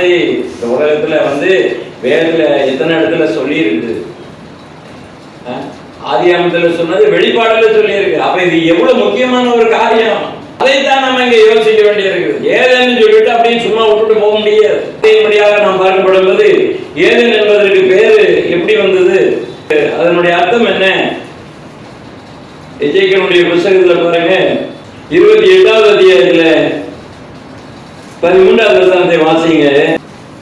வார்த்தை இந்த உலகத்துல வந்து வேதத்துல எத்தனை இடத்துல சொல்லி இருக்குது ஆதியாமத்துல சொன்னது வெளிப்பாடுல சொல்லி இருக்கு அப்ப இது எவ்வளவு முக்கியமான ஒரு காரியம்? அதைத்தான் நம்ம இங்க யோசிக்க வேண்டியிருக்குது ஏதேன்னு சொல்லிட்டு அப்படியே சும்மா விட்டுட்டு போக முடியாது. அதன்படியாக நாம் பார்க்கப்படும் போது ஏதேன்னு என்பதற்கு பேரு எப்படி வந்தது அதனுடைய அர்த்தம் என்ன எஜேக்கனுடைய புஸ்தகத்துல பாருங்க இருபத்தி எட்டாவது அத்தியாயத்துல பதிமூன்றாவது வசனத்தை வாசிங்க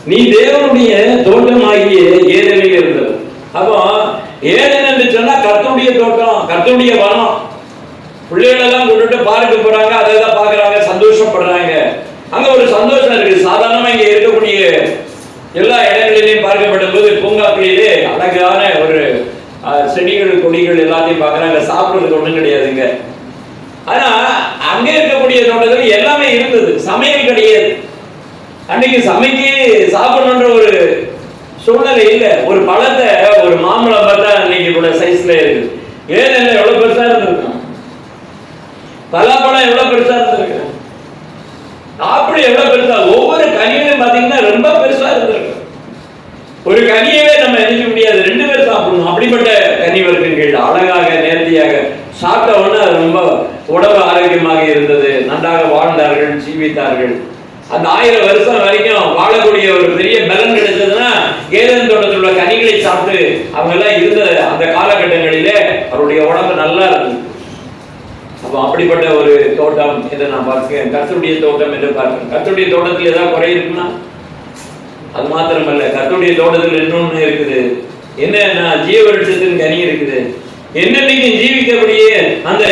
நீ தேவனுடைய தோட்டமாகிய ஏதனில் இருந்தது அப்போ ஏதன் என்று சொன்னா கர்த்தருடைய தோட்டம் கர்த்தருடைய வனம் பிள்ளைகளெல்லாம் கொண்டுட்டு பார்க்க போறாங்க அதை தான் பாக்குறாங்க சந்தோஷப்படுறாங்க அங்க ஒரு சந்தோஷம் இருக்கு சாதாரணமா இங்க இருக்கக்கூடிய எல்லா இடங்களிலையும் பார்க்கப்படும் போது பூங்காக்களிலே அழகான ஒரு அஹ், செடிகள் கொடிகள் எல்லாத்தையும் பார்க்கறாங்க சாப்பிடுறதுக்கு ஒண்ணும் கிடையாதுங்க ஆனா அங்க இருக்கக்கூடிய தோட்டத்தில் எல்லாமே இருந்தது சமையல் கிடையாது அன்னைக்கு சமைக்க சாப்பிடணுன்ற ஒரு சூழ்நிலை இல்ல ஒரு பழத்தை ஒரு மாம்பழம் பார்த்தா இன்னைக்கு கூட சைஸ்ல இருக்கு. ஏன் என்ன எவ்வளவு பெருசா இருந்திருக்கும்? பலாப்பழம் எவ்வளவு பெருசா இருந்திருக்கு? அப்படி எவ்வளவு பெருசா? ஒவ்வொரு கனியும் பாத்தீங்கன்னா ரொம்ப பெருசா இருந்திருக்கு. ஒரு கனியவே நம்ம எரிக்க முடியாது. ரெண்டு பேர் சாப்பிடணும். அப்படிப்பட்ட கனி வர்க்கங்கள் அழகாக நேர்த்தியாக சாப்பிட்ட உடனே ரொம்ப உடம்பு ஆரோக்கியமாக இருந்தது. நன்றாக வாழ்ந்தார்கள் ஜீவித்தார்கள். அந்த ஆயிரம் வருஷம் வரைக்கும் வாழக்கூடிய ஒரு பெரிய பலன் கிடைச்சதுன்னா ஏதன் தோட்டத்தில் உள்ள கனிகளை சாப்பிட்டு அவங்க எல்லாம் இருந்த அந்த காலகட்டங்களிலே அவருடைய உடம்பு நல்லா இருந்தது. அப்போ அப்படிப்பட்ட ஒரு தோட்டம் இதை நான் பார்க்கிறேன். கர்த்தருடைய தோட்டம் என்று பார்க்கிறேன். கர்த்தருடைய தோட்டத்தில் ஏதாவது குறை இருக்குன்னா? அது மாத்திரமல்ல. கர்த்தருடைய தோட்டத்தில் இன்னொன்னு இருக்குது. என்னன்னா ஜீவ விருட்சத்தின் கனி இருக்குது. என்னென்னைக்கும் ஜீவிக்கக்கூடிய அந்த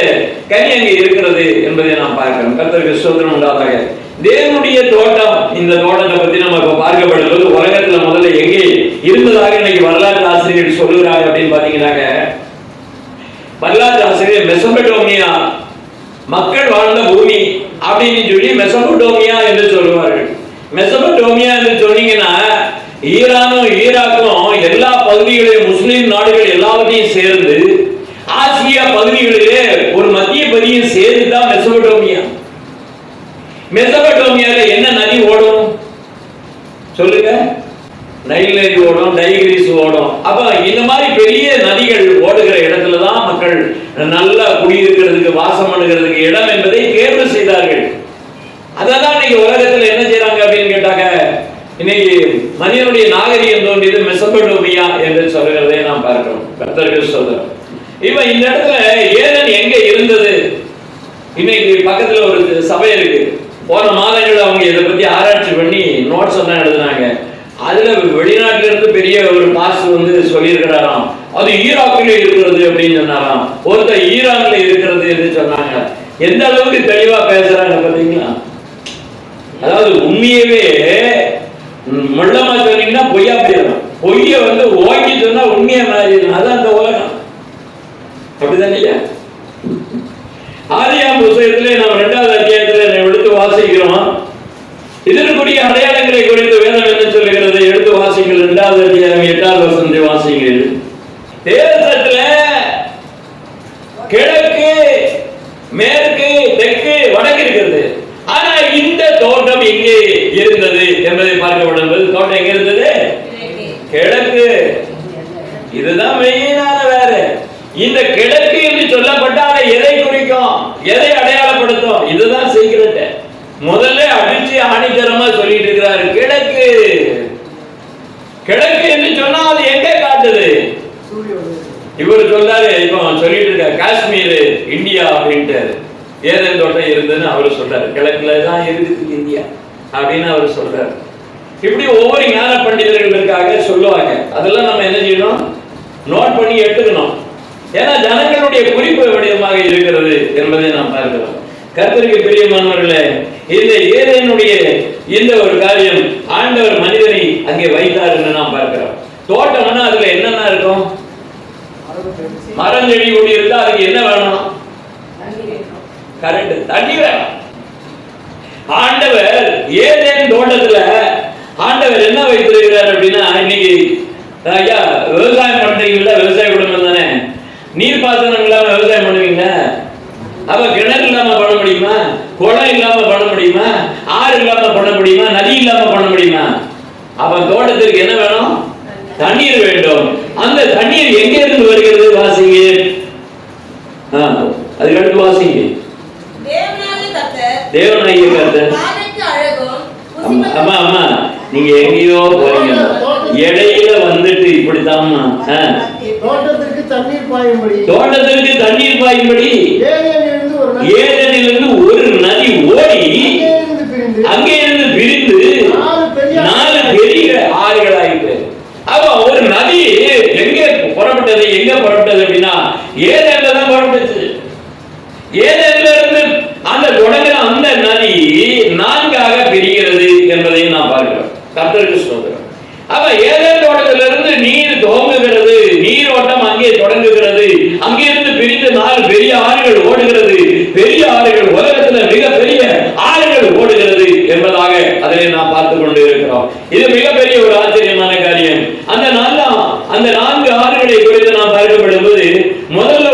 கனி அங்கே இருக்கிறது என்பதை நாம் பார்க்கிறோம் கத்தருக்கு சுதந்திரம் உண்டாதாக தேவனுடைய தோட்டம். இந்த தோட்டத்தை பத்தி நம்ம இப்ப உலகத்துல முதல்ல எங்கே இருந்ததாக இன்னைக்கு வரலாற்று ஆசிரியர் சொல்லுகிறாங்க அப்படின்னு பாத்தீங்கன்னாக்க வரலாற்று ஆசிரியர் மெசபடோமியா மக்கள் வாழ்ந்த பூமி அப்படின்னு சொல்லி மெசபடோமியா என்று சொல்லுவார்கள். மெசபடோமியா என்று சொன்னீங்கன்னா ஈரானும் ஈராக்கும் எல்லா பகுதிகளையும் முஸ்லிம் நாடுகள் எல்லாவற்றையும் சேர்ந்து ஆசியா பகுதிகளிலே ஒரு மத்திய பகுதியும் சேர்ந்து தான் மெசபடோமியா மெசபடோமியால என்ன நதி ஓடும்? சொல்லுங்க. நைல் நதி ஓடும் டைகிரிஸ் ஓடும். அப்ப இந்த மாதிரி பெரிய நதிகள் ஓடுகிற இடத்துல தான் மக்கள் நல்லா குடியிருக்கிறதுக்கு வாசம் பண்ணுகிறதுக்கு இடம் என்பதை தேர்வு செய்தார்கள். அதான் இன்னைக்கு உலகத்துல என்ன செய்யறாங்க அப்படின்னு கேட்டாங்க இன்னைக்கு மனிதனுடைய நாகரிகம் தோன்றியது மெசபடோமியா என்று சொல்லுகிறதை நாம் பார்க்கிறோம். கர்த்தர்கள் சொல்றோம். இப்ப இந்த இடத்துல ஏதன் எங்க இருந்தது? இன்னைக்கு பக்கத்துல ஒரு சபை இருக்கு. போன மாதங்கள் அவங்க இதை பத்தி ஆராய்ச்சி பண்ணி நோட்ஸ் எல்லாம் எழுதுனாங்க. அதுல வெளிநாட்டுல இருந்து பெரிய ஒரு பாஸ் வந்து சொல்லியிருக்கிறாராம். அது ஈராக்கில் இருக்கிறது அப்படின்னு சொன்னாராம். ஒருத்தர் ஈரான்ல இருக்கிறது என்று சொன்னாங்க. எந்த அளவுக்கு தெளிவா பேசுறாங்க பாத்தீங்களா அதாவது உண்மையவே ம், சொன்னீங்கன்னா பொய்யா போயிடும் பொய்ய வந்து ஓங்கி சொன்னா உண்மையா மாறிடும் அதான் அந்த உலகம். அப்படிதானே ஐயா ஆதியாம் புத்தகத்திலே நாம் இரண்டாவது அத்தியாயத்திலே நாம் எடுத்து வாசிக்கிறோம் இதற்குரிய அடையாளங்களை குறித்து வேதம் என்ன சொல்லுகிறது. எடுத்து வாசிங்கள் இரண்டாவது அதிகாரம் எட்டாவது வசனத்தை வாசிங்கள் தேசத்துல கிழக்கு மேற்கு தெற்கு வடக்கு இருக்கிறது ஆனா இந்த தோட்டம் எங்கே இருந்தது என்பதை பார்க்க போது தோட்டம் எங்க இருந்தது? கிழக்கு. இதுதான் மெயினான வேறு. இந்த கிழக்கு என்று சொல்லப்பட்டால் எதை குறிக்கும்? எதை அடையாளப்படுத்தும்? இதுதான் சீக்கிரட் முதல்ல ஆணித்தரமா சொல்லிட்டு இருக்கிறாரு. கிழக்கு. கிழக்கு என்று சொன்னா அது எங்க காட்டுது? இவர் சொல்றாரு இப்போ சொல்லிட்டு இருக்காரு காஷ்மீர் இந்தியா அப்படின்ட்டு ஏதேன் தோட்டம் இருந்ததுன்னு அவர் சொல்றாரு. கிழக்குல தான் இருக்குது இந்தியா அப்படின்னு அவர் சொல்றாரு. இப்படி ஒவ்வொரு ஞான பண்டிதர்களுக்காக சொல்லுவாங்க. அதெல்லாம் நம்ம என்ன செய்யணும்? நோட் பண்ணி எடுத்துக்கணும். ஏன்னா ஜனங்களுடைய குறிப்பு விடயமாக இருக்கிறது என்பதை நாம் பார்க்கிறோம். கர்த்தருக்கு பிரியமானவர்களே இந்த ஏதேனுடைய இந்த ஒரு காரியம் ஆண்டவர் மனிதனை அங்கே வைத்தார் என்று நாம் பார்க்கிறோம். தோட்டம்னா அதுல என்னென்ன இருக்கும்? மரம் செடி கொடி இருந்தா அதுக்கு என்ன வேணும்? கரண்ட் தண்ணி வேணும். ஆண்டவர் ஏதேன் தோட்டத்துல ஆண்டவர் என்ன வைத்திருக்கிறார் அப்படின்னா இன்னைக்கு ஐயா விவசாயம் பண்றீங்களா விவசாய குடும்பம் தானே? நீர் பாசனங்களா விவசாயம் பண்ணுவீங்க அப்ப கிண தண்ணீர் வேண்டும். அந்த தண்ணீர் எங்கே இருந்து வருகிறது வாசிங்க. அது அடுத்து வாசிங்க. தேவனாகிய கர்த்தர் அம்மா அம்மா நீங்க எங்கேயோ போறீங்க. இடையில வந்துட்டு இப்படித்தாம்மா தோட்டத்திற்கு தண்ணீர் பாயும்படி. தோட்டத்திற்கு தண்ணீர் பாயும்படி. ஏதனிலிருந்து ஒரு நதி. ஓடி அங்கே இது மிகப்பெரிய ஒரு ஆச்சரியமான காரியம். அந்த நான்காம் அந்த நான்கு ஆறுகளை குறித்து நாம் பார்க்கப்படும் போது முதல்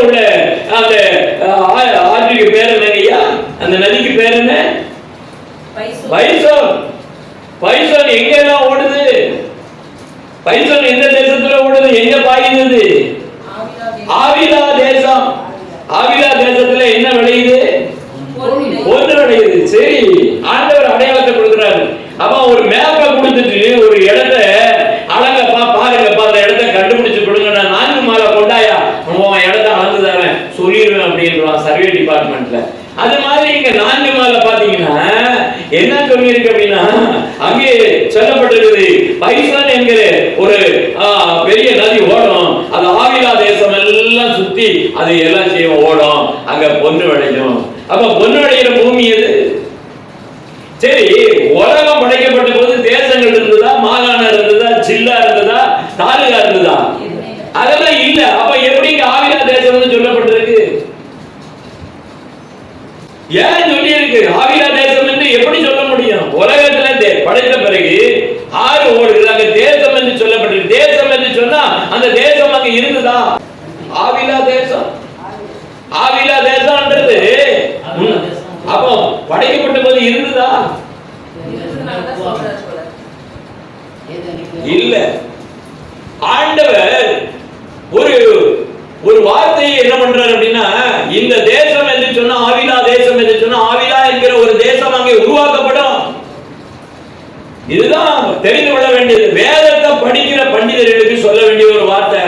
தெரிந்து கொள்ள வேண்டியது வேதத்தை படிக்கிற பண்டிதர்களுக்கு சொல்ல வேண்டிய ஒரு வார்த்தை.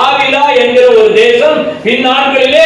ஆவிலா என்கிற ஒரு தேசம் பின்னாட்களிலே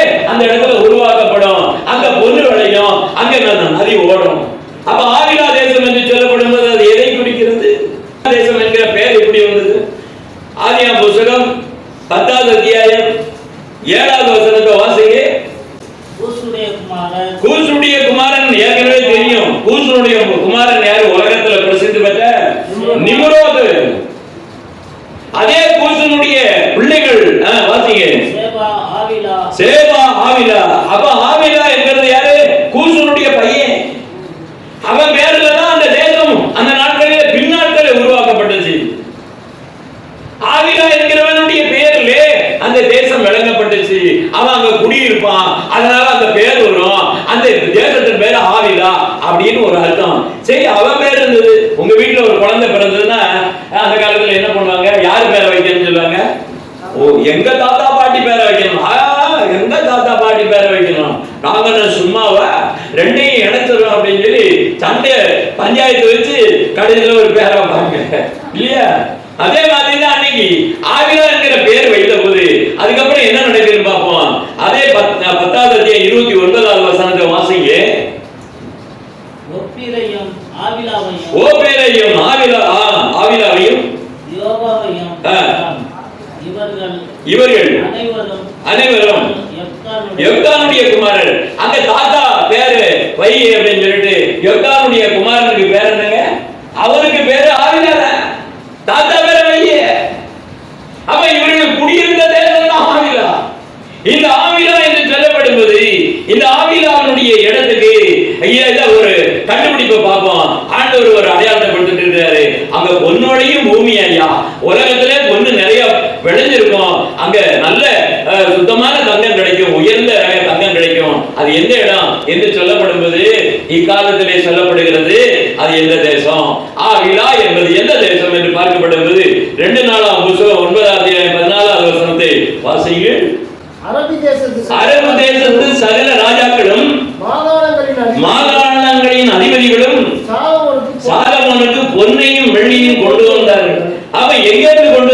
வந்துச்சு அவன் அங்க குடியிருப்பான். அதனால அந்த பேர் வரும். அந்த தேசத்தின் பேர ஆவிலா அப்படின்னு ஒரு அர்த்தம். சரி அவன் பேர் இருந்தது உங்க வீட்டுல ஒரு குழந்தை பிறந்ததுன்னா அந்த யோகாவுடைய குமாரனுக்கு பேர் என்னங்க? அவருக்கு பேரு ஆவினா வேதாந்தத்திலே சொல்லப்படுகிறது அது எந்த தேசம்? ஆகிலா என்பது எந்த தேசம் என்று பார்க்கப்படுகிறது. ரெண்டு நாளாம் புஸ்தகம் ஒன்பதாம் பதினாலாவது வசனத்தை வாசியுங்கள். அரபு தேசத்து சகல ராஜாக்களும் மாகாணங்களின் அதிபதிகளும் சாலமோனுக்கு பொன்னையும் வெள்ளியும் கொண்டு வந்தார்கள். அவை எங்கிருந்து கொண்டு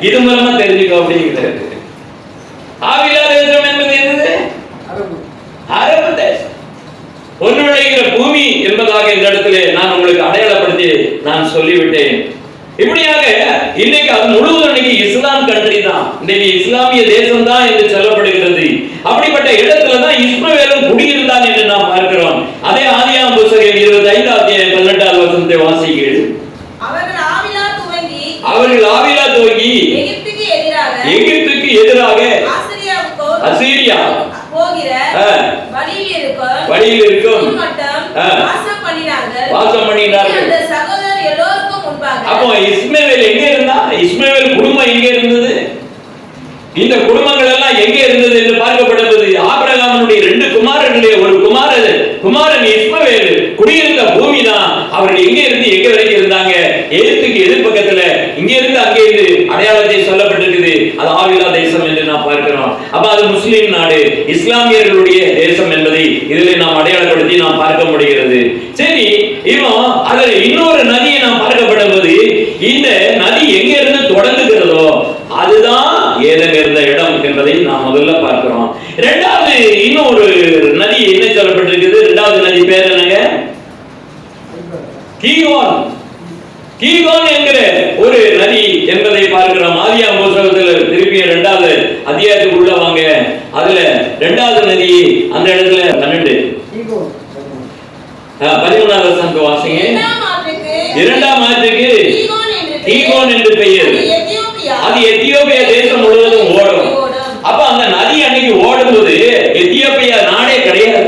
இது மூலமா தெரிஞ்சுக்க அப்படிங்கிறாரு ஆவிலா தேசம் என்பது என்னது? அரபு. தேசம். பொன் விளைகிற பூமி என்பதாக இந்த இடத்திலே நான் உங்களுக்கு அடையாளப்படுத்தி நான் சொல்லிவிட்டேன். இப்படியாக இன்னைக்கு அது முழுவதும் இன்னைக்கு இஸ்லாம் கண்ட்ரி தான். இன்னைக்கு இஸ்லாமிய தேசம் தான் என்று சொல்லப்படுகிறது. அப்படிப்பட்ட இடத்துல தான் இஸ்மவேலும் குடியிருந்தான் என்று நாம் பார்க்கிறோம். அதே ஆதியாம் புஸ்தகம் இருபத்தி அத்தியாயம் பதினெட்டாவது வசனத்தை வாசிக்கிறேன். வழியில் இருக்கும். வாசம் பண்ணினார்கள். அப்போ இஸ்மவேல் எங்க இருந்தா? இஸ்மவேல் குடும்பம் எங்க இருந்தது? இந்த குடும்பங்கள் எல்லாம் எங்க இருந்தது என்று பார்க்கப்படுவது ஆபிரகாமனுடைய ரெண்டு குமாரனுடைய ஒரு குமாரன் குமாரன் இஸ்மவேல் குடியிருந்த பூமி தான் அவர்கள் எங்க இருந்து எங்க வரைக்கும் இருந்தாங்க? எழுத்துக்கு எதிர்பக்கத்துல இங்க இருந்து அங்கே இருந்து அடையாளத்தை சொல்லப்பட்டிருக்குது. அது ஆவிலா தேசம் என்று நாம் பார்க்கிறோம். அப்ப அது முஸ்லிம் நாடு இஸ்லாமியர்களுடைய தேசம் என்பதை இதில் நாம் அடையாளப்படுத்தி நாம் பார்க்க முடிகிறது. சரி இவன் அதுல இன்னொரு நதியை நாம் பார்க்கப்படும் போது இந்த நதி எங்க இருந்து தொடங்குகிறதோ அதுதான் ஏதன் இருந்த இடம் என்பதை நாம் முதல்ல பார்க்கிறோம். இரண்டாவது இன்னொரு நதி என்ன சொல்லப்பட்டிருக்குது? இரண்டாவது நதி பேர் என்னங்க? கீகோன் கீகோன் என்கிற ஒரு நதி என்பதை பார்க்கிறோம் ஆதியா புஸ்தகத்தில் திருப்பிய இரண்டாவது அத்தியாயத்துக்கு உள்ள வாங்க. அதுல இரண்டாவது நதி அந்த இடத்துல பன்னெண்டு. பதிமூணாவது வசனத்தை வாசிங்க. இரண்டாம் ஆற்றுக்கு ஈகோன் என்று பெயர். அது எத்தியோப்பியா தேசம் முழுவதும் ஓடும் அப்ப அந்த நதி அன்னைக்கு ஓடும்போது எத்தியோப்பியா நாடே கிடையாது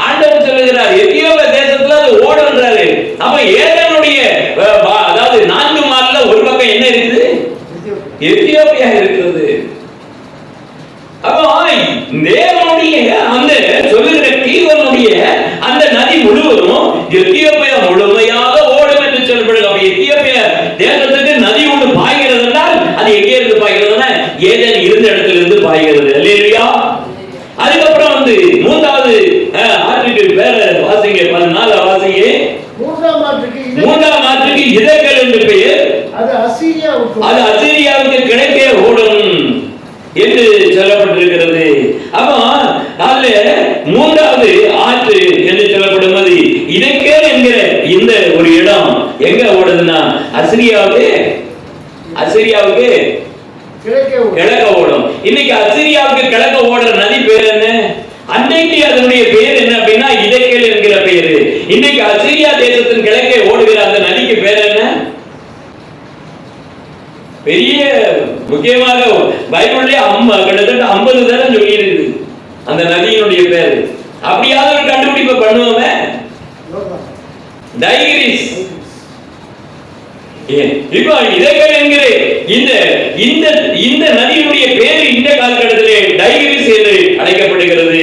ஆண்டவர் சொல்லுகிறார் எத்தியோப்பியா தேசத்துல அது ஓடுன்றாரு அப்ப ஏதனுடைய அஹ், வா- அதாவது நான்கு மால்ல ஒரு பக்கம் என்ன இருக்குது எத்தியோப்பியா. எத்தியோப்பியா இருக்கிறது அப்போ தேவனுடைய அந்த சொல்லுகிற கீவனுடைய அந்த நதி முழுவதும் எத்தியோப்பியா முழுமையாக ஓடும் என்று சொல்லப்படுது அப்ப எத்தியோப்பியா தேசத்துக்கு நதி ஒன்று பாய்கிறது என்றால் அது எங்கே இருந்து பாய்கிறதுனா ஏதேன் இருந்த இடத்துல இருந்து பாய்கிறது. இல்லையா அதுக்கப்புறம் வந்து மூன்றாவது ஆற்றுக்கு பேர வாசிங்க பதினாலு வாசிங்க. மூன்றாம் ஆற்றுக்கு இது மூன்றாம் ஆற்றுக்கு இதழ்கள் என்று பெயர் அது அசீரியாவுக்கு அது அசீரியாவுக்கு கிழக்கே ஓடும் என்று சொல்லப்பட்டிருக்கிறது அப்போ அதுல மூன்றாவது ஆற்று என்று சொல்லப்படும்போது இடைக்கேல் என்கிற இந்த ஒரு இடம் எங்க ஓடுதுன்னா அசிரியாவுக்கு அசிரியாவுக்கு கிழக்கே ஓடும். கிழக்க ஓடும் இன்னைக்கு அசிரியாவுக்கு கிழக்க ஓடுற நதி பேர் என்ன அன்னைக்கு அதனுடைய பெயர் என்ன அப்படின்னா இடைக்கேல் என்கிற பெயர் இன்னைக்கு அசிரியா தேசத்தின் கிழக்கே ஓடுகிற அந்த நதிக்கு பேர் என்ன பெரிய முக்கியமாக பைபிள்லயே அம்மா கிட்டத்தட்ட ஐம்பது தரம் சொல்லி இருக்குது அந்த நதியினுடைய பேர் அப்படியாவது ஒரு கண்டுபிடிப்பை பண்ணுவோமே யோர்தான். டைகிரிஸ் இப்போ இதைகள் என்கிற இந்த இந்த இந்த நதியினுடைய பேரு இந்த காலகட்டத்திலே டைகிரிஸ் என்று அழைக்கப்படுகிறது.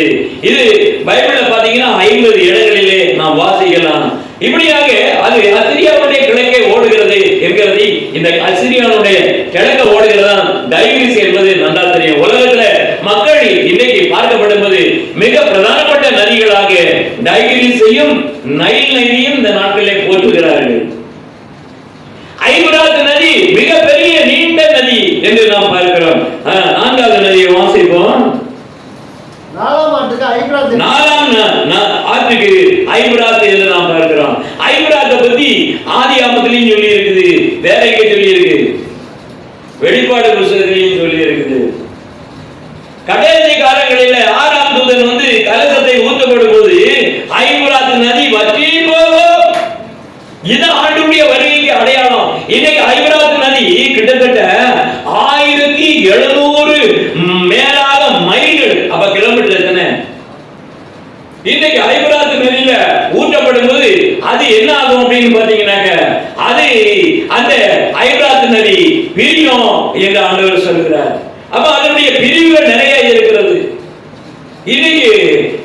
இது பைபிள்ல பாத்தீங்கன்னா ஐம்பது இடங்களிலே நாம் வாசிக்கலாம். இப்படியாக அது அசிரியாவுடைய கிழக்கே ஓடுகிறது என்கிறது. இந்த அசிரியாவுடைய கிழக்க ஓடுகிறதா டைகிரிஸ் என்பது. நன்றா தெரியும். உலகத்துல மக்கள் இன்னைக்கு பார்க்கப்படும்போது மிக பிரதானப்பட்ட நதிகளாக டைகிரிஸையும் நைல் நதியும் இந்த நாட்களிலே போற்றுகிறார்கள். ஐபராத் நதி மிகப்பெரிய நீண்ட நதி என்று நாம் பார்க்கிறோம். நான்காவது நதியை வாசிப்போம். நாலாம் ஆற்றுக்கு ஐபிராத் நாலாம் ஆற்றுக்கு ஐபராத் என்று நாம் பார்க்கிறோம் ஐபராத்தை பத்தி ஆதி ஆமத்திலையும் சொல்லி இருக்குது வேற எங்க சொல்லி இருக்கு வெளிப்பாடு புஸ்தகத்திலையும் சொல்லி இருக்குது கடைசி காலங்களில ஆறாம் தூதன் வந்து கலசத்தை ஊற்றப்படும் போது ஐபராத் நதி வற்றி போகும் இது ஆண்டுடைய வருகைக்கு அடையாளம் இன்னைக்கு ஐபராத் நதி கிட்டத்தட்ட ஆயிரத்தி எழுநூறு மேலாக மைல்கள் அப்ப கிலோமீட்டர் எத்தனை இன்னைக்கு ஐபராத் நதியில ஊற்றப்படும் போது அது என்ன ஆகும் அப்படின்னு பாத்தீங்கன்னாக்க அது அந்த ஐபராத் நதி பிரியும் என்று ஆண்டவர் சொல்கிறார் அப்ப அதனுடைய பிரிவுகள் நிறைய இருக்கிறது இன்னைக்கு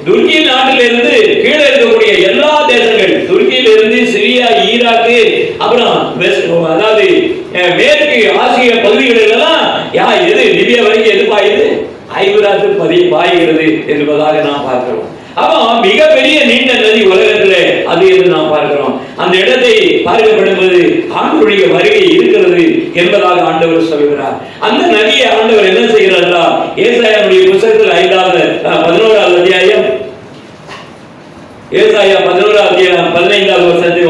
துருக்கி நாட்டிலிருந்து கீழே இருக்கக்கூடிய எல்லா தேசங்கள் துருக்கியில இருந்து சிரியா ஈராக்கு அப்புறம் வெஸ்ட் அதாவது அஹ், மேற்கு ஆசிய பகுதிகளில் எல்லாம் யா எது லிபியா வரைக்கும் எது பாயுது பதி பாய்கிறது என்பதாக நாம் பார்க்கிறோம். அப்போ மிகப்பெரிய நீண்ட நதி உலகத்துல அது என்று நாம் பார்க்கிறோம். அந்த இடத்தை பார்க்கப்படும்போது ஆண்டவருடைய வருகை இருக்கிறது என்பதாக ஆண்டவர் சொல்கிறார். அந்த நதியை ஆண்டவர் என்ன செய்கிறாரா ஏசாயாவுடைய புத்தகத்தில் ஐந்தாவது பதினோராவது அத்தியாயம் ஏசாயா பதினோராவது அத்தியாயம் பதினைந்தாவது வருஷத்தை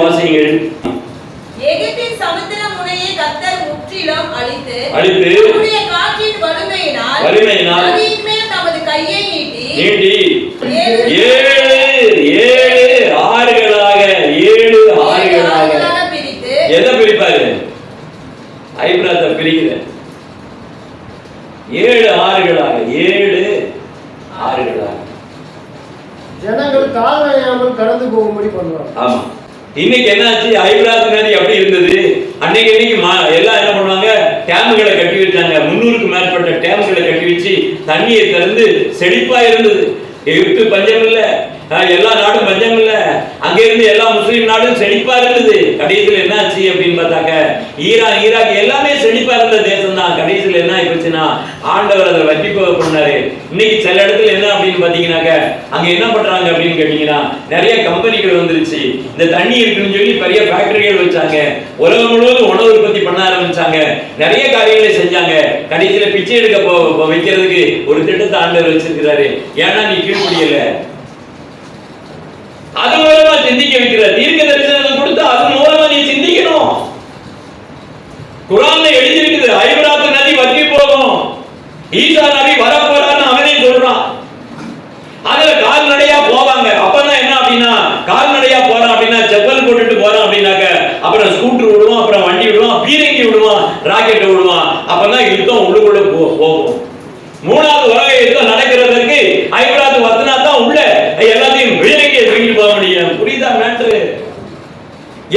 முற்றிலும் அழித்து வலிமையினால் நீட்டி ஏழு. ஏழு ஆறுகளாக ஏழு ஆறுகளாக. எதை பிரிப்பாரு? ஐபிராத்தை பிரிக்கிற ஏழு ஆறுகளாக ஏழு ஆறுகளாக. ஜனங்கள் கால் நனையாமல் கடந்து போகும்படி பண்ணுவாங்க. ஆமா. இன்னைக்கு என்னாச்சு? ஐபிராத் நதி அப்படி இருந்தது. அன்னைக்கு இன்னைக்கு எல்லாம் என்ன பண்ணுவாங்க? டேம்களை கட்டி வச்சாங்க. முன்னூறுக்கு மேற்பட்ட டேம்களை கட்டி வச்சு தண்ணியை திறந்து செழிப்பா இருந்தது. எகிப்து பஞ்சம் இல்ல எல்லா நாடும் பஞ்சம் இல்ல அங்க இருந்து எல்லா முஸ்லீம் நாடும் செழிப்பா இருந்தது. கடைசியில் என்னாச்சு அப்படின்னு பார்த்தாக்க ஈரான் ஈராக் எல்லாமே செழிப்பா இருந்த தேசம் தான் கடைசியில் என்ன ஆயிடுச்சுன்னா ஆண்டவர் அதை வட்டி போக பண்ணாரு இன்னைக்கு சில இடத்துல என்ன அப்படின்னு பாத்தீங்கன்னாக்க அங்க என்ன பண்றாங்க அப்படின்னு கேட்டீங்கன்னா நிறைய கம்பெனிகள் வந்துருச்சு. இந்த தண்ணி இருக்குன்னு சொல்லி பெரிய ஃபேக்டரிகள் வச்சாங்க. உலகம் முழுவதும் உணவு உற்பத்தி பண்ண ஆரம்பிச்சாங்க. நிறைய காரியங்களை செஞ்சாங்க. கடைசியில பிச்சை எடுக்க போ வைக்கிறதுக்கு ஒரு திட்டத்தை ஆண்டவர் வச்சிருக்கிறாரு. ஏன்னா நீ கீழ்ப்படியல. அது மூலமா சிந்திக்க வைக்கிற தீர்க்க தரிசனத்தை கொடுத்து அது மூலமா நீ சிந்திக்கணும். குரான்ல எழுதி ஐபராத்து நதி வற்றி போகும் ஈசா நபி வரப்போறான்னு அவனே சொல்றான் அதுல கால்நடையா போவாங்க அப்பதான் என்ன அப்படின்னா கால்நடையா போறான் அப்படின்னா செப்பல் போட்டுட்டு போறான் அப்படின்னாக்க அப்புறம் ஸ்கூட்டர் விடுவான் அப்புறம் வண்டி விடுவான் பீரங்கி விடுவான் ராக்கெட் விடுவான் அப்பதான் யுத்தம் உள்ளுக்குள்ள போ- போகும் மூணாவது உலக யுத்தம் நடக்கிறதுக்கு ஐபராத்து வத்தினா தான் உள்ள எல்லாத்தையும் பீரங்கியை தூக்கிட்டு போக முடியும் புரியுதா மேட்ரு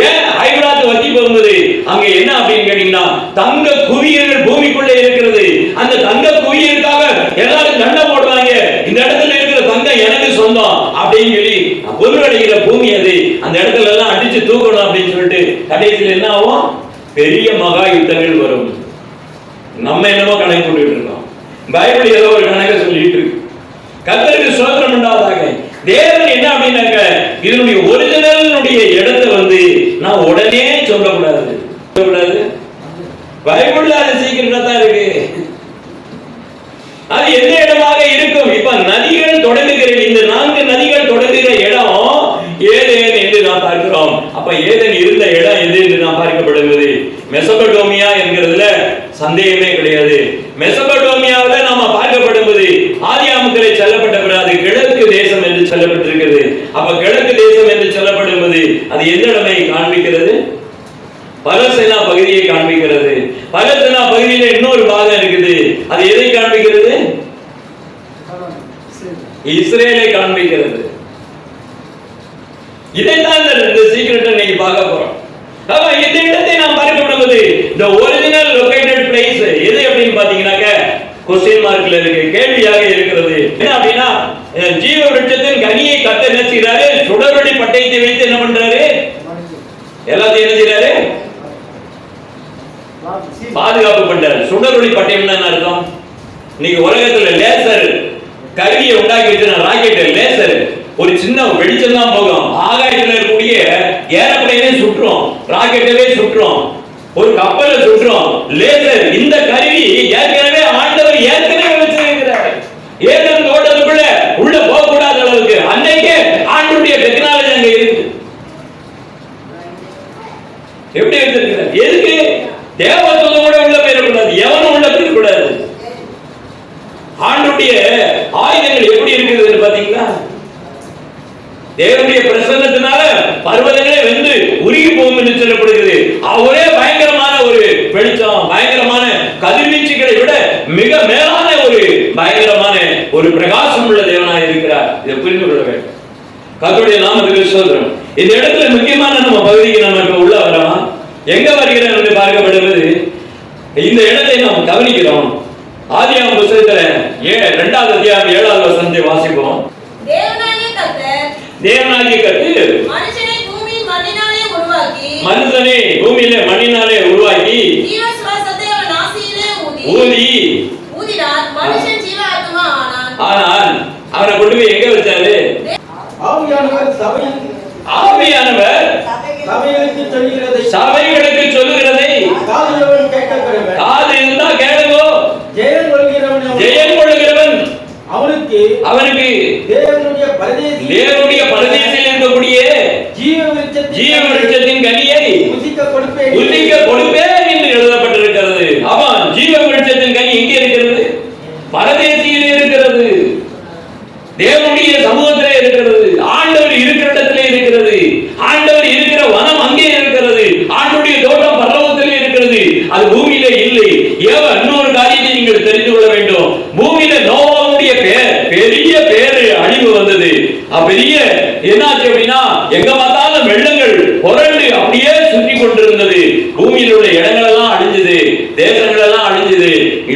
ஏன் ஐபராத்து வத்தி போகும்போது அங்க என்ன அப்படின்னு கேட்டீங்கன்னா தங்க குவியல்கள் பூமிக்குள்ள இருக்கிறது அந்த தங்க குவியலுக்காக எல்லாரும் சண்டை போடுவாங்க இந்த இடத்துல இருக்கிற தங்கம் எனக்கு சொந்தம் அப்படின்னு சொல்லி பொருளடைகிற பூமி அது. அந்த இடத்துல எல்லாம் அடிச்சு தூக்கணும் அப்படின்னு சொல்லிட்டு கடைசியில் என்ன ஆகும்? பெரிய மகா யுத்தங்கள் வரும். நம்ம என்னமோ கணக்கு போட்டுட்டு இருக்கோம். பைபிள் ஏதோ ஒரு கணக்கை சொல்லிட்டு இருக்கு. கத்தருக்கு சோதனம் உண்டாவதாக. தேவன் என்ன அப்படின்னாக்க இதனுடைய ஒரிஜினலுடைய இடத்தை வந்து நான் உடனே சொல்லக்கூடாது. சொல்லக்கூடாது? பைபிள்ல அது சீக்கிரட்டா தான் இருக்கு அது எந்த இடமாக இருக்கும் இப்ப நதிகள் தொடங்குகிற இந்த நான்கு நதிகள் தொடங்குகிற இடம் ஏதேன் என்று நாம் பார்க்கிறோம் அப்ப ஏதேன் இருந்த இடம் எது என்று நாம் மெசபடோமியா என்கிறதுல சந்தேகமே கிடையாது. மெசபடோமியாவில நாம பார்க்கப்படுவது ஆதியாமுக்கரை செல்லப்பட்ட பிறகு கிழக்கு தேசம் என்று சொல்லப்பட்டிருக்கிறது. அப்ப கிழக்கு தேசம் என்று சொல்லப்படுவது அது எந்த இடமை காண்பிக்கிறது? பலசேனா பகுதியை காண்பிக்கிறது. பலசேனா பகுதியில இன்னொரு பாகம் இருக்குது. அது எதை காண்பிக்கிறது? இஸ்ரேலை காண்பிக்கிறது. இதைத்தான் இந்த இந்த சீக்கிரட்டை இன்னைக்கு பார்க்க போறோம் ஆமா இந்த இடத்தை நாம் பார்க்கப்படுவது? இந்த ஒரிஜினல் லொகேட்டட் பிளேஸ் எது அப்படின்னு பாத்தீங்கன்னாக்க கொஸ்டின் மார்க்ல இருக்கு கேள்வியாக இருக்கிறது. என்ன அப்படின்னா ஜீவ விருட்சத்தின் கனியை கத்த என்ன செய்யறாரு சுடரொளி பட்டயத்தை வைத்து என்ன பண்றாரு? எல்லாத்தையும் என்ன செய்யறாரு பாதுகாப்பு பண்றாரு. சுடரொளி பட்டயம் என்ன அர்த்தம்? இன்னைக்கு உலகத்துல லேசர் கருவியை உண்டாக்கி வச்சிருந்த ராக்கெட் லேசர் ஒரு சின்ன வெளிச்சம் தான் போகும். ஆகாயத்துல இருக்கக்கூடிய ஏற ராக்கெட்டவே சுற்றுறோம் ஒரு கப்பல்ல சுற்றுறோம் லேசர் இந்த கருவி ஏற்கனவே ஆண்டவர் ஏற்கனவே வச்சிருக்கிறார். ஏதன் தோட்டத்துக்குள்ள உள்ள போக கூடாத அளவுக்கு அன்னைக்கே ஆண்டுடைய டெக்னாலஜி அங்க இருக்கு. எப்படி வச்சிருக்கிறார் எதுக்கு? தேவத்துவம் கூட உள்ள போயிடக்கூடாது. எவனும் உள்ள போயிடக்கூடாது. ஆண்டுடைய ஆயுதங்கள் எப்படி இருக்குதுன்னு பாத்தீங்களா தேவனுடைய பிரசன்னத்தினால பர்வதங்கள் சொல்லப்படுகிறது அவரே பயங்கரமான ஒரு வெளிச்சம் பயங்கரமான கதிர்வீச்சுகளை விட மிக மேலான ஒரு பயங்கரமான ஒரு பிரகாசம் உள்ள தேவனாய் இருக்கிறார். இதை புரிந்து கொள்ள வேண்டும். கர்த்தருடைய நாமத்துக்கு சோதரம் இந்த இடத்துல முக்கியமான நம்ம பகுதிக்கு நம்ம இப்ப உள்ள வரலாம் எங்க வருகிறோம் என்று பார்க்கப்படுவது இந்த இடத்தை நாம் கவனிக்கிறோம். ஆதியாம் புத்தகத்துல ஏ இரண்டாவது அத்தியாயம் ஏழாவது வசனத்தை வாசிப்போம். தேவனாகிய கத்து மனுஷனை பூமியில மண்ணினாலே உருவாக்கி ஊதி. ஆனால் அவனை கொண்டு போய் எங்க வச்சாரு? ஆவியானவர் சபைகளுக்கு சொல்லுகிறதை காது இருந்தா கேளுங்கோ. ஜெயம் கொள்கிறவன் அவனுக்கு. அவனுக்கு தேவனுடைய பரதேசி தேவனுடைய பரதேசில் இருக்கக்கூடிய ஜீவ விருட்சத்தின் ஜீவ விருட்சத்தின் கனியை புசிக்க கொடுப்பேன் உன்னிக்க கொடுப்பேன் என்று எழுதப்பட்டிருக்கிறது ஆமாம் ஜீவ விருட்சத்தின் கனி எங்கே இருக்கிறது பரதேசியிலே இருக்கிறது தேவனுடைய சமூகத்திலே இருக்கிறது ஆண்டவர் இருக்கிற இடத்திலே இருக்கிறது ஆண்டவர் இருக்கிற வனம் அங்கே இருக்கிறது ஆண்டுடைய தோட்டம் பரலோகத்திலே இருக்கிறது அது பூமியிலே இல்லை ஏவ இன்னொரு காரியத்தை நீங்கள் தெரிந்து கொள்ள வேண்டும் பூமியில நோவாவுடைய பேர் பெரிய பேரு அழிவு வந்தது அப்பெரிய என்னாச்சு அப்படின்னா எங்க பார்த்தாலும் வெள்ளங்கள் புரண்டு அப்படியே சுற்றி கொண்டிருந்தது பூமியில் உள்ள இடங்கள் எல்லாம் அழிஞ்சது தேசங்கள் எல்லாம் அழிஞ்சது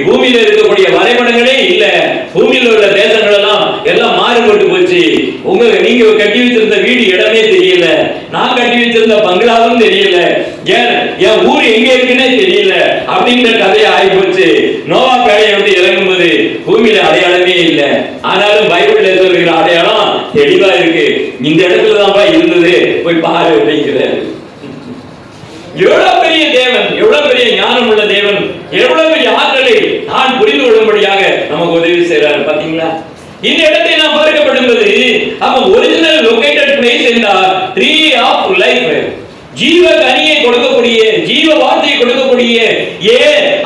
பூமியில இருக்கக்கூடிய வரைபடங்களே இல்ல. பூமியில உள்ள தேசங்கள் எல்லாம் எல்லாம் மாறுபட்டு போச்சு. உங்க நீங்க கட்டி வச்சிருந்த வீடு இடமே தெரியல. நான் கட்டி வச்சிருந்த பங்களாவும் தெரியல. ஏன் என் ஊர் எங்க இருக்குன்னே தெரியல. அப்படிங்கிற கதையை ஆகி போச்சு நோவா பேழையை விட்டு இறங்கும்போது பூமியில அடையாளமே இல்ல. ஆனாலும் பைபிள்ல சொல்லுகிற அடையாளம் தெளிவா இருக்கு. இந்த இடத்துல தான்ப்பா இருந்தது. போய் பாரு அப்படிங்கிறாரு எவ்வளவு பெரிய தேவன் எவ்வளவு பெரிய ஞானம் உள்ள தேவன் எவ்வளவு பெரிய ஆற்றலை நான் புரிந்து கொள்ளும்படியாக நமக்கு உதவி செய்றாரு பாத்தீங்களா இந்த இடத்தை நாம் பார்க்கப்படும்போது அப்ப ஒரிஜினல் லொகேட்டட் பிளேஸ் என்றால் ட்ரீ ஆஃப் லைஃப் ஜீவ கனியை கொடுக்கக்கூடிய ஜீவ வார்த்தையை கொடுக்கக்கூடிய ஏ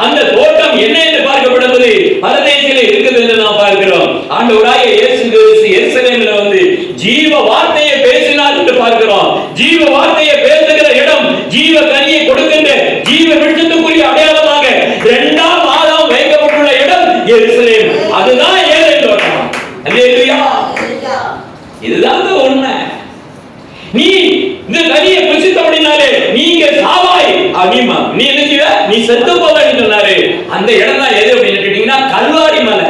அந்த தோட்டம் என்ன என்று பார்க்கப்படுவது பரதேசிலே இருக்குது என்று நாம் பார்க்கிறோம் ஆண்டவராய இயேசு கிறிஸ்து எருசலேமில் வந்து ஜீவ வார்த்தையை பேசினார் என்று பார்க்கிறோம் ஜீவ வார்த்தையை பேசுகிற இடம் ஜீவ கனியை கொடுக்கின்ற ஜீவ விருட்சத்துக்குரிய அடையாளமாக இரண்டாம் மாதம் வைக்கப்பட்டுள்ள இடம் எருசலேம் அதுதான் ஏழை தோட்டம் அல்லேலூயா இதுதான் உண்மை நீ இந்த கனியை புசித்தபடினாலே நீங்க சாவாய் அப்படிமா நீ என்ன செய்வ நீ செத்து போவன்னு சொன்னாரு அந்த இடம் தான் எது அப்படின்னு கேட்டீங்கன்னா கல்வாரி மலை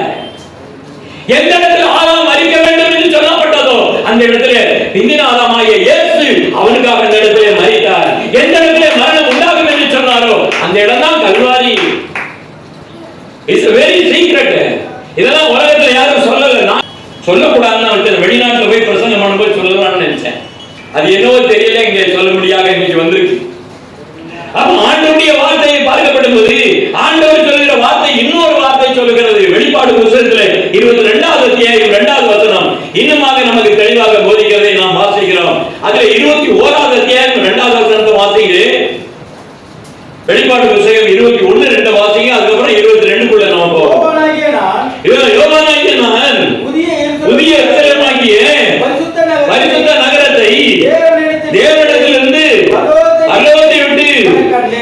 எந்த இடத்துல ஆதாம் மறிக்க வேண்டும் என்று சொல்லப்பட்டதோ அந்த இடத்துல பிந்தின ஆதாமாகிய இயேசு அவனுக்காக அந்த இடத்துல மறித்தார் எந்த இடத்துல மரணம் உண்டாகும் என்று சொன்னாரோ அந்த இடம் தான் கல்வாரி இட்ஸ் வெரி சீக்ரெட் இதெல்லாம் உலகத்துல யாரும் சொல்லல நான் சொல்லக்கூடாதுன்னு நினைச்சேன் வெளிநாட்டுல போய் பிரசங்கம் பண்ணும்போது சொல்லலாம்னு நினைச்சேன் அது என்னவோ தெரியல இங்க சொல்ல முடியாத இன்னைக்கு வந்திருக்கு. அப்ப ஆண்டவருடைய வார்த்தையை பார்க்கப்படும் போது ஆண்டவர் சொல்லுகிற வார்த்தை இன்னொரு வார்த்தை சொல்லுகிறது. வெளிப்பாடு புத்தகத்துல இருபத்தி ரெண்டாவது அத்தியாயம் இரண்டாவது வசனம். இன்னுமாக நமக்கு தெளிவாக போதிக்கிறதை நாம் வாசிக்கிறோம். அதுல இருபத்தி ஓராவது அத்தியாயம் இரண்டாவது வசனத்தை வாசிக்கிறேன் வெளிப்பாடு புத்தகம் இருபத்தி ஒண்ணு ரெண்டு வாசிங்க அதுக்கப்புறம் இருபத்தி ரெண்டுக்குள்ள நம்ம போவோம் யோவானாகிய நான் இவன் யோவானாகிய நான் புதிய எருசலேம் புதிய எருசலேமாகிய பரிசுத்த நகரத்தை பரிசுத்த நகரத்தை தேவனிடத்தில் தேவனிடத்திலிருந்து பரலோகத்தை விட்டு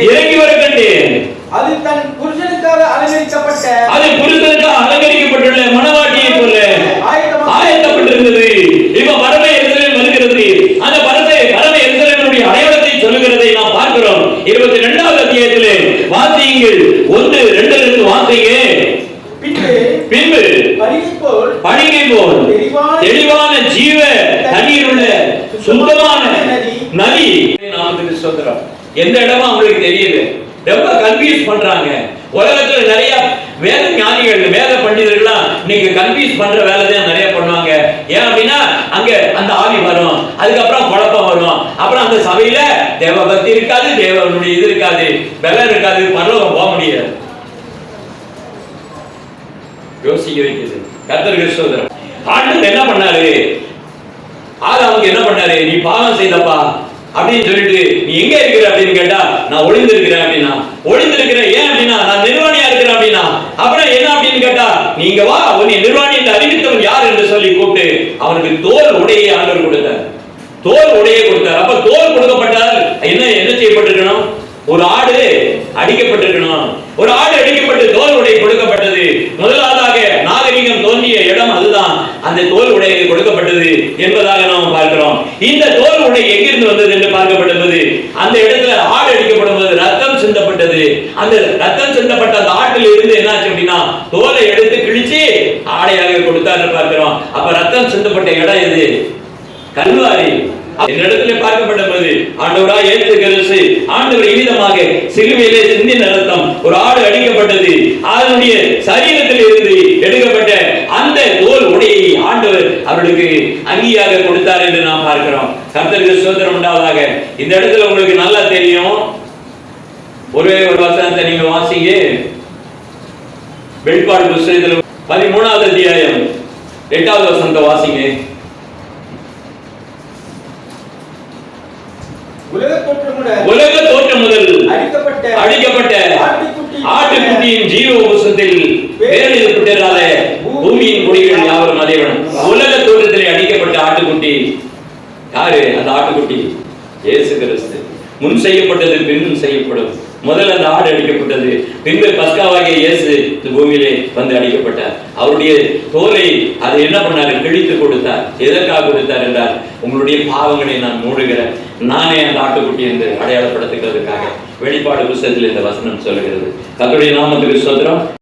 இறங்கி வர கண்டேன் அது தன் புருஷனுக்காக அலங்கரிக்கப்பட்ட அது புருஷனுக்காக அலங்கரிக்கப்பட்டுள்ள மணவாட்டியை போல ஆயத்தப்பட்டிருந்தது இப்ப பரம எருசலேம் வருகிறது அந்த பரம பரம எருசலேமுடைய அடையாளத்தை சொல்லுகிறதை நாம் பார்க்கிறோம் இருபத்தி ரெண்டாவது அத்தியாயத்திலே வாசியுங்கள் ஒன்று ரெண்டுல இருந்து வாசிங்க பின்பு பணிகை போல் தெளிவான ஜீவ தண்ணீர் உள்ள சுத்தமான நதி. நாமத்துக்கு சுதந்திரம் எந்த இடமும் அவங்களுக்கு தெரியல. ரொம்ப கன்ஃபியூஸ் பண்றாங்க. உலகத்துல நிறைய வேத ஞானிகள் வேத பண்டிதர்கள்லாம் இன்னைக்கு கன்ஃபியூஸ் பண்ற வேலை தான் நிறைய பண்ணுவாங்க. ஏன் அப்படின்னா அங்க அந்த ஆவி வரும். அதுக்கப்புறம் குழப்பம் அப்புறம் அந்த சபையில தேவ பக்தி இருக்காது தேவனுடைய இது இருக்காது. பலம் இருக்காது பரலோகம் போக முடியாது. யோசிக்க வைக்கிறது கத்தர் கிறிஸ்தோதரம் ஆண்டவர் என்ன பண்ணாரு? ஆதாமுக்கு என்ன பண்ணாரு? நீ பாவம் செய்தப்பா அப்படின்னு சொல்லிட்டு நீ எங்க இருக்கிற? அப்படின்னு கேட்டா நான் ஒளிந்து இருக்கிறேன் அப்படின்னா. ஒளிந்து இருக்கிறேன் ஏன் அப்படின்னா? நான் நிர்வாணியா இருக்கிறேன் அப்படின்னா. அப்புறம் என்ன அப்படின்னு கேட்டா நீங்க வா உன்னை நிர்வாணி அறிவித்தவன் யார்? என்று சொல்லி கூப்பிட்டு அவனுக்கு தோல் உடையை ஆண்டவர் கொடுத்தார். தோல் உடையை கொடுக்கப்பட்டால் என்ன என்ன செய்யப்பட்டிருக்கணும்? ஒரு ஆடு அடிக்கப்பட்டிருக்கணும். ஒரு ஆடு அடிக்கப்பட்டு தோல் உடை கொடுக்கப்பட்டது. முதலாவதாக நாகரிகம் தோன்றிய இடம் அதுதான். அந்த தோல் உடை கொடுக்கப்பட்டது என்பதாக நாம் பார்க்கிறோம். இந்த தோல் உடை எங்கிருந்து வந்தது என்று பார்க்கப்பட்டது அந்த இடத்துல ஆடு அடிக்கப்படும் போது ரத்தம் சிந்தப்பட்டது. அந்த ரத்தம் சிந்தப்பட்ட அந்த ஆட்டில் இருந்து என்னாச்சு அப்படின்னா தோலை எடுத்து கிழிச்சு ஆடையாக கொடுத்தாரு பார்க்கிறோம். அப்ப ரத்தம் சிந்தப்பட்ட இடம் எது? கல்வாரி. என்னிடத்துல பார்க்கப்பட்டது ஆண்டவரா ஏற்று கருசு ஆண்டவர் இவ்விதமாக சிலுவையிலே சிந்தின ரத்தம் ஒரு ஆடு அடிக்கப்பட்டது. அதனுடைய சரீரத்தில் இருந்து எடுக்கப்பட்ட அந்த தோல் உடையை ஆண்டவர் அவர்களுக்கு அங்கியாக கொடுத்தார் என்று நாம் பார்க்கிறோம். கர்த்தருக்கு சுதந்திரம் உண்டாவதாக. இந்த இடத்துல உங்களுக்கு நல்லா தெரியும். ஒரே ஒரு வசனத்தை நீங்க வாசிங்க. வெளிப்பாடு புஸ்தகத்தில் பதிமூணாவது அத்தியாயம். எட்டாவது வசனத்தை வாசிங்க. உலக தோற்றம் முதல் அடிக்கப்பட்ட அடிக்கப்பட்ட ஆட்டுக்குட்டி- ஆட்டுக்குட்டியின் ஜீவ உபசத்தில் பேரெழுதப்பட்டிராத பூமியின் குடிகள் யாவரும் அதேவன். உலக தோற்றத்திலே அடிக்கப்பட்ட ஆட்டுக்குட்டி யாரு? அந்த ஆட்டுக்குட்டி இயேசு கிறிஸ்து. முன் செய்யப்பட்டது பின்னும் செய்யப்படும். முதல்ல அந்த ஆடு அடிக்கப்பட்டது. பின்பு பஸ்காவாகிய இயேசு இந்த பூமியிலே வந்து அடிக்கப்பட்டார். அவருடைய தோலை அதை என்ன பண்ணாரு? கிழித்து கொடுத்தார். எதற்காக கொடுத்தார் என்றால் உங்களுடைய பாவங்களை நான் மூடுகிறேன். நானே அந்த ஆட்டுக்குட்டி என்று அடையாளப்படுத்துகிறதுக்காக. வெளிப்பாடு புஸ்தகத்தில் இந்த வசனம் சொல்லுகிறது. தன்னுடைய நாமத்துக்கு சோதரம்